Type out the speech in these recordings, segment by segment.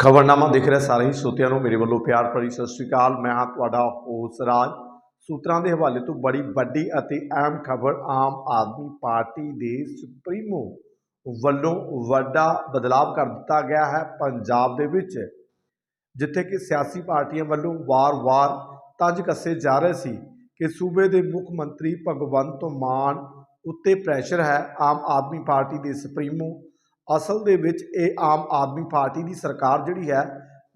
ਖਬਰਨਾਮਾ ਦੇਖ ਰਿਹਾ ਸਾਰੇ ਹੀ ਸਰੋਤਿਆਂ ਨੂੰ, ਮੇਰੇ ਵੱਲੋਂ ਪਿਆਰ ਭਰੀ ਸਤਿ ਸ੍ਰੀ ਅਕਾਲ। ਮੈਂ ਹਾਂ ਤੁਹਾਡਾ ਹੋਸ ਰਾਜ। ਸੂਤਰਾਂ ਦੇ ਹਵਾਲੇ ਤੋਂ ਬੜੀ ਵੱਡੀ ਅਤੇ ਅਹਿਮ ਖਬਰ ਆਮ ਆਦਮੀ ਪਾਰਟੀ ਦੇ ਸੁਪਰੀਮੋ ਵੱਲੋਂ ਵੱਡਾ ਬਦਲਾਅ ਕਰ ਦਿੱਤਾ ਗਿਆ ਹੈ ਪੰਜਾਬ ਦੇ ਵਿੱਚ, ਜਿੱਥੇ ਕਿ ਸਿਆਸੀ ਪਾਰਟੀਆਂ ਵੱਲੋਂ ਵਾਰ-ਵਾਰ ਤੰਜ ਕੱਸੇ ਜਾ ਰਹੇ ਸੀ ਕਿ ਸੂਬੇ ਦੇ ਮੁੱਖ ਮੰਤਰੀ ਭਗਵੰਤ ਮਾਨ ਉੱਤੇ ਪ੍ਰੈਸ਼ਰ ਹੈ। ਆਮ ਆਦਮੀ ਪਾਰਟੀ ਦੇ ਸੁਪਰੀਮੋ ਅਸਲ ਦੇ ਵਿੱਚ ਇਹ ਆਮ ਆਦਮੀ ਪਾਰਟੀ ਦੀ ਸਰਕਾਰ ਜਿਹੜੀ ਹੈ,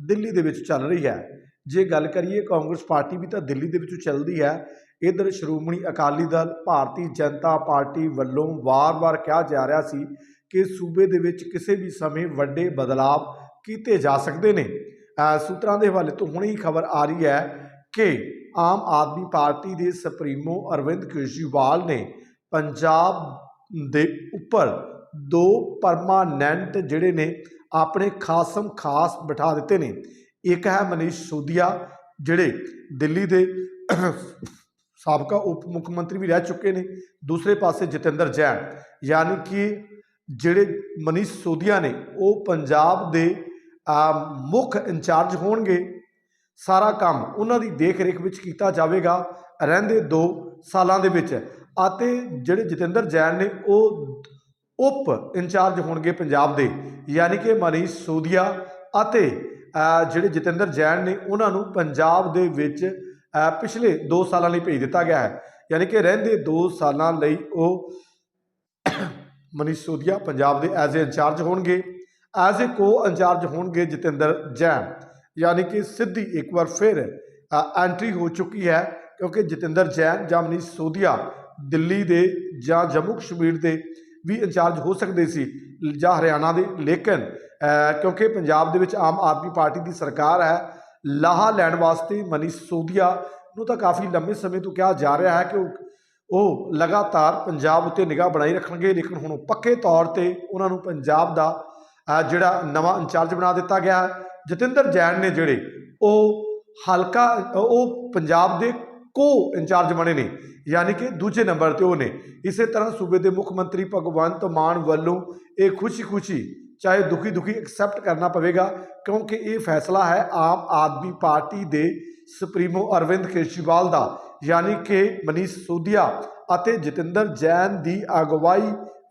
ਦਿੱਲੀ ਦੇ ਵਿੱਚ ਚੱਲ ਰਹੀ ਹੈ। ਜੇ ਗੱਲ ਕਰੀਏ ਕਾਂਗਰਸ ਪਾਰਟੀ ਵੀ ਤਾਂ ਦਿੱਲੀ ਦੇ ਵਿੱਚੋਂ ਚੱਲਦੀ ਹੈ। ਇਧਰ ਸ਼੍ਰੋਮਣੀ ਅਕਾਲੀ ਦਲ ਭਾਰਤੀ ਜਨਤਾ ਪਾਰਟੀ ਵੱਲੋਂ ਵਾਰ-ਵਾਰ ਕਿਹਾ ਜਾ ਰਿਹਾ ਸੀ ਕਿ ਸੂਬੇ ਦੇ ਵਿੱਚ ਕਿਸੇ ਵੀ ਸਮੇਂ ਵੱਡੇ ਬਦਲਾਅ ਕੀਤੇ ਜਾ ਸਕਦੇ ਨੇ। ਸੂਤਰਾਂ ਦੇ ਹਵਾਲੇ ਤੋਂ ਹੁਣੇ ਹੀ ਖਬਰ ਆ ਰਹੀ ਹੈ ਕਿ ਆਮ ਆਦਮੀ ਪਾਰਟੀ ਦੇ ਸੁਪਰੀਮੋ ਅਰਵਿੰਦ ਕੇਜਰੀਵਾਲ ਨੇ ਪੰਜਾਬ ਦੇ ਉੱਪਰ ਦੋ ਪਰਮਾਨੈਂਟ ਜਿਹੜੇ ਨੇ, ਆਪਣੇ ਖਾਸਮ ਖਾਸ ਬਿਠਾ ਦਿੱਤੇ ਨੇ। ਇੱਕ ਹੈ ਮਨੀਸ਼ ਸੋਦੀਆ ਜਿਹੜੇ ਦਿੱਲੀ ਦੇ ਸਾਬਕਾ ਉਪ ਮੁੱਖ ਮੰਤਰੀ ਵੀ ਰਹਿ ਚੁੱਕੇ ਨੇ। ਦੂਸਰੇ ਪਾਸੇ ਜਤਿੰਦਰ ਜੈਨ, ਯਾਨੀ ਕਿ ਜਿਹੜੇ ਮਨੀਸ਼ ਸੋਦੀਆ ਨੇ, ਉਹ ਪੰਜਾਬ ਦੇ ਮੁੱਖ ਇੰਚਾਰਜ ਹੋਣਗੇ। ਸਾਰਾ ਕੰਮ ਉਹਨਾਂ ਦੀ ਦੇਖ ਰੇਖ ਵਿੱਚ ਕੀਤਾ ਜਾਵੇਗਾ, ਰਹਿੰਦੇ 2 ਸਾਲਾਂ ਦੇ ਵਿੱਚ। ਅਤੇ ਜਿਹੜੇ ਜਤਿੰਦਰ ਜੈਨ ਨੇ, ਉਹ ਉਪ ਇੰਚਾਰਜ ਹੋਣਗੇ ਪੰਜਾਬ ਦੇ, ਯਾਨੀ ਕਿ ਮਨੀਸ਼ ਸੋਦੀਆ ਅਤੇ ਜਿਹੜੇ ਜਤਿੰਦਰ ਜੈਨ ਨੇ, ਉਹਨਾਂ ਨੂੰ ਪੰਜਾਬ ਦੇ ਵਿੱਚ ਪਿਛਲੇ 2 ਸਾਲਾਂ ਲਈ ਭੇਜ ਦਿੱਤਾ ਗਿਆ ਹੈ। ਯਾਨੀ ਕਿ ਰਹਿੰਦੇ 2 ਸਾਲਾਂ ਲਈ ਉਹ ਮਨੀਸ਼ ਸੋਦੀਆ ਪੰਜਾਬ ਦੇ ਐਜ਼ ਏ ਇੰਚਾਰਜ ਹੋਣਗੇ। ਐਜ਼ ਏ ਕੋ ਇੰਚਾਰਜ ਹੋਣਗੇ ਜਤਿੰਦਰ ਜੈਨ। ਯਾਨੀ ਕਿ ਸਿੱਧੀ ਇੱਕ ਵਾਰ ਫਿਰ ਐਂਟਰੀ ਹੋ ਚੁੱਕੀ ਹੈ, ਕਿਉਂਕਿ ਜਤਿੰਦਰ ਜੈਨ ਜਾਂ ਮਨੀਸ਼ ਸੋਦੀਆ ਦਿੱਲੀ ਦੇ ਜਾਂ ਜੰਮੂ ਕਸ਼ਮੀਰ ਦੇ ਵੀ ਇੰਚਾਰਜ ਹੋ ਸਕਦੇ ਸੀ ਜਾਂ ਹਰਿਆਣਾ ਦੇ, ਲੇਕਿਨ ਕਿਉਂਕਿ ਪੰਜਾਬ ਦੇ ਵਿੱਚ ਆਮ ਆਦਮੀ ਪਾਰਟੀ ਦੀ ਸਰਕਾਰ ਹੈ, ਲਾਹਾ ਲੈਣ ਵਾਸਤੇ ਮਨੀਸ਼ ਸੋਦੀਆ ਨੂੰ ਤਾਂ ਕਾਫੀ ਲੰਬੇ ਸਮੇਂ ਤੋਂ ਕਿਹਾ ਜਾ ਰਿਹਾ ਹੈ ਕਿ ਉਹ ਲਗਾਤਾਰ ਪੰਜਾਬ ਉੱਤੇ ਨਿਗਾਹ ਬਣਾਈ ਰੱਖਣਗੇ, ਲੇਕਿਨ ਹੁਣ ਪੱਕੇ ਤੌਰ ਤੇ ਉਹਨਾਂ ਨੂੰ ਪੰਜਾਬ ਦਾ ਜਿਹੜਾ ਨਵਾਂ ਇੰਚਾਰਜ ਬਣਾ ਦਿੱਤਾ ਗਿਆ ਹੈ। ਜਤਿੰਦਰ ਜੈਨ ਨੇ ਜਿਹੜੇ ਉਹ ਹਲਕਾ, ਉਹ ਪੰਜਾਬ ਦੇ ਕੋ ਇੰਚਾਰਜ ਬਣੇ ਨੇ, ਯਾਨੀ ਕਿ ਦੂਜੇ ਨੰਬਰ ਤੇ ਉਹ ਨੇ। ਇਸੇ ਤਰ੍ਹਾਂ ਸੂਬੇ ਦੇ ਮੁੱਖ ਮੰਤਰੀ ਭਗਵੰਤ ਮਾਨ ਵੱਲੋਂ ਇਹ ਖੁਸ਼ੀ-ਖੁਸ਼ੀ, ਚਾਹੇ ਦੁਖੀ-ਦੁਖੀ ਐਕਸੈਪਟ ਕਰਨਾ ਪਵੇਗਾ, ਕਿਉਂਕਿ ਇਹ ਫੈਸਲਾ ਹੈ ਆਮ ਆਦਮੀ ਪਾਰਟੀ ਦੇ ਸੁਪਰੀਮੋ ਅਰਵਿੰਦ ਕੇਜਰੀਵਾਲ ਦਾ, ਯਾਨੀ ਕਿ ਮਨੀਸ਼ ਸੋਦੀਆ ਅਤੇ ਜਤਿੰਦਰ ਜੈਨ ਦੀ ਅਗਵਾਈ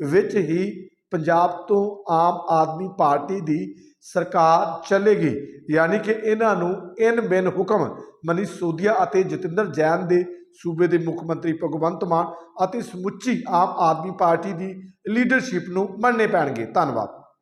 ਵਿੱਚ ਹੀ ਪੰਜਾਬ ਤੋਂ ਆਮ ਆਦਮੀ ਪਾਰਟੀ ਦੀ ਸਰਕਾਰ ਚੱਲੇਗੀ। ਯਾਨੀ ਕਿ ਇਹਨਾਂ ਨੂੰ ਇਨ ਬਿਨ ਹੁਕਮ ਮਨੀਸ਼ ਸੋਦੀਆ ਅਤੇ ਜਤਿੰਦਰ ਜੈਨ ਦੇ ਸੂਬੇ ਦੇ ਮੁੱਖ ਮੰਤਰੀ ਭਗਵੰਤ ਮਾਨ ਅਤੇ ਸਮੁੱਚੀ ਆਮ ਆਦਮੀ ਪਾਰਟੀ ਦੀ ਲੀਡਰਸ਼ਿਪ ਨੂੰ ਮੰਨਣੇ ਪੈਣਗੇ। ਧੰਨਵਾਦ।